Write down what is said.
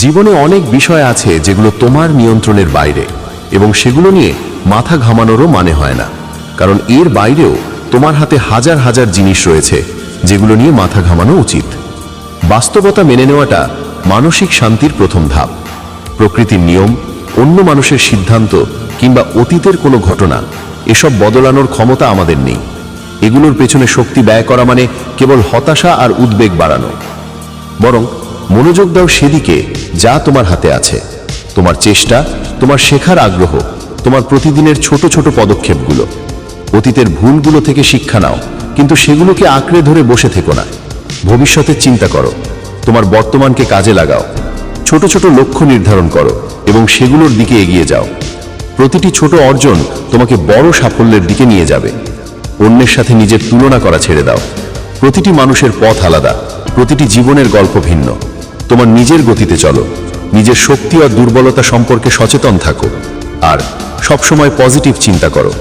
জীবনে অনেক বিষয় আছে যেগুলো তোমার নিয়ন্ত্রণের বাইরে, এবং সেগুলো নিয়ে মাথা ঘামানোরও মানে হয় না, কারণ এর বাইরেও তোমার হাতে হাজার হাজার জিনিস রয়েছে যেগুলো নিয়ে মাথা ঘামানো উচিত। বাস্তবতা মেনে নেওয়াটা মানসিক শান্তির প্রথম ধাপ। প্রকৃতির নিয়ম, অন্য মানুষের সিদ্ধান্ত কিংবা অতীতের কোনো ঘটনা, এসব বদলানোর ক্ষমতা আমাদের নেই। এগুলোর পেছনে শক্তি ব্যয় করা মানে কেবল হতাশা আর উদ্বেগ বাড়ানো। বরং মনোযোগ দাও সেদিকে, যা তোমার হাতে আছে। তোমার চেষ্টা, তোমার শেখার আগ্রহ, তোমার প্রতিদিনের ছোট ছোট পদক্ষেপগুলো। অতীতের ভুলগুলো থেকে শিক্ষা নাও, কিন্তু সেগুলোকে আঁকড়ে ধরে বসে থেকো না। ভবিষ্যতের চিন্তা করো, তোমার বর্তমানকে কাজে লাগাও। ছোট ছোট লক্ষ্য নির্ধারণ করো এবং সেগুলোর দিকে এগিয়ে যাও। প্রতিটি ছোট অর্জন তোমাকে বড় সাফল্যের দিকে নিয়ে যাবে। অন্যের সাথে নিজের তুলনা করা ছেড়ে দাও। প্রতিটি মানুষের পথ আলাদা, প্রতিটি জীবনের গল্প ভিন্ন। তোমার নিজের গতিতে চলো। নিজের শক্তি আর দুর্বলতা সম্পর্কে সচেতন থাকো। আর সবসময় পজিটিভ চিন্তা করো।